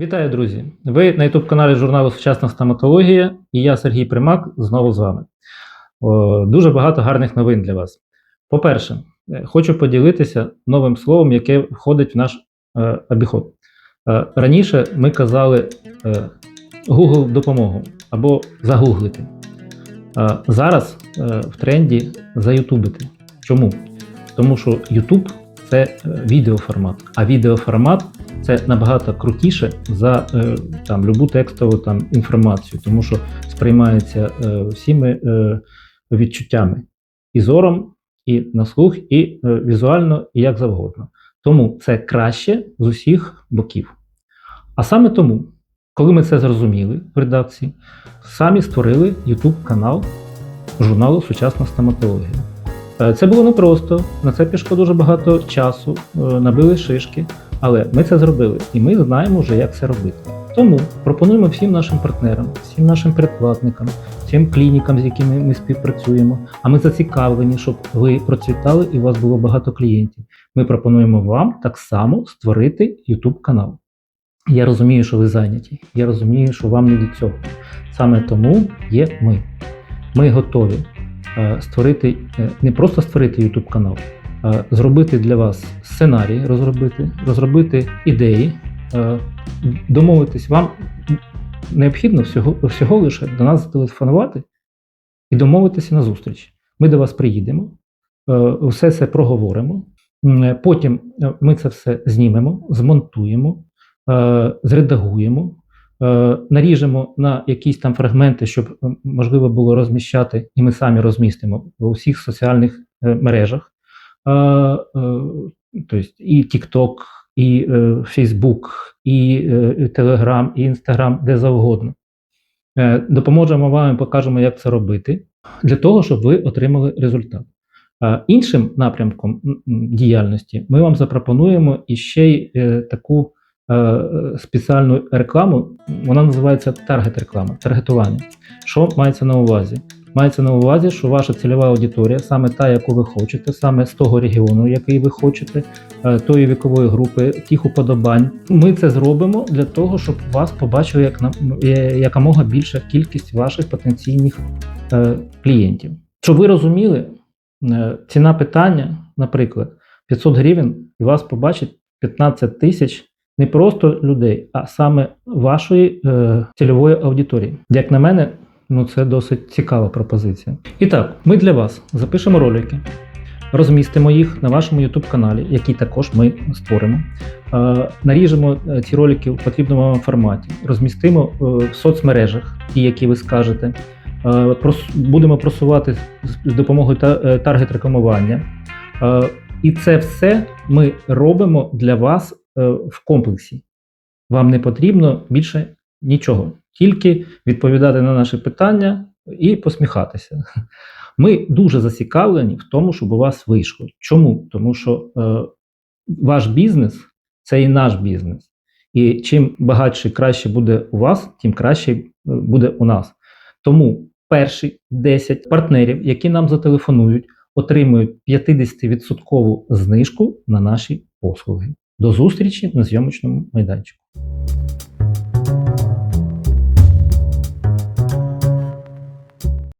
Вітаю, друзі! Ви на youtube каналі журналу Сучасна стоматологія і я, Сергій Примак, знову з вами. О, дуже багато гарних новин для вас. По-перше, е, хочу поділитися новим словом, яке входить в наш е, обіход. Е, раніше ми казали е, Google допомогу або загуглити. Е, зараз е, в тренді заютубити. Чому? Тому що YouTube це е, відеоформат, а відеоформат це набагато крутіше за е, там любу текстову там інформацію, тому що сприймається е, всіми е, відчуттями і зором, і на слух, і візуально, і як завгодно. Тому це краще з усіх боків. А саме тому, коли ми це зрозуміли в редакції, самі створили YouTube канал журналу Сучасна стоматологія. Це було непросто, на це пішло дуже багато часу, набили шишки, але ми це зробили і ми знаємо вже, як це робити. Тому пропонуємо всім нашим партнерам, всім нашим передплатникам, всім клінікам, з якими ми співпрацюємо. А ми зацікавлені, щоб ви процвітали і у вас було багато клієнтів. Ми пропонуємо вам так само створити YouTube канал. Я розумію, що ви зайняті. Я розумію, що вам не до цього. Саме тому є ми. Ми готові е, створити е, не просто створити YouTube канал, зробити для вас сценарій, розробити, розробити ідеї, е, домовитись. Вам необхідно всього, всього лише до нас зателефонувати і домовитися на зустріч. Ми до вас приїдемо, е, все це проговоримо. Потім е, ми це все знімемо, змонтуємо, е, зредагуємо, е, наріжемо на якісь там фрагменти, щоб е, можливо було розміщати, і ми самі розмістимо в усіх соціальних е, мережах. Е, е, Тобто і TikTok, і е, Facebook, і Telegram, і Instagram, де завгодно. Допоможемо вам і покажемо, як це робити, для того, щоб ви отримали результат. Іншим напрямком діяльності ми вам запропонуємо іще й таку спеціальну рекламу. Вона називається таргет-реклама, таргетування. Що мається на увазі? Мається на увазі, що ваша цільова аудиторія, саме та, яку ви хочете, саме з того регіону, який ви хочете, е, тої вікової групи, тих уподобань. Ми це зробимо для того, щоб вас побачили як е, якомога більша кількість ваших потенційних е, клієнтів. Щоб ви розуміли, ціна питання, наприклад, 500 гривень, і вас побачить 15 тисяч не просто людей, а саме вашої е, цільової аудиторії. Як на мене, ну це досить цікава пропозиція. І так, ми для вас запишемо ролики, розмістимо їх на вашому YouTube каналі, який також ми створимо. Е, наріжемо е, ці ролики в потрібному вам форматі, розмістимо е, в соцмережах, ті, які ви скажете. Будемо просувати з- допомогою таргет-рекламування. Е, І це все ми робимо для вас в комплексі. Вам не потрібно більше нічого, тільки відповідати на наші питання і посміхатися. Ми дуже зацікавлені в тому, щоб у вас вийшло. Чому? Тому що е, ваш бізнес це і наш бізнес. І чим багатше і краще буде у вас, тим краще е, буде у нас. Тому перші 10 партнерів, які нам зателефонують, отримують 50% знижку на наші послуги. До зустрічі на зйомочному майданчику.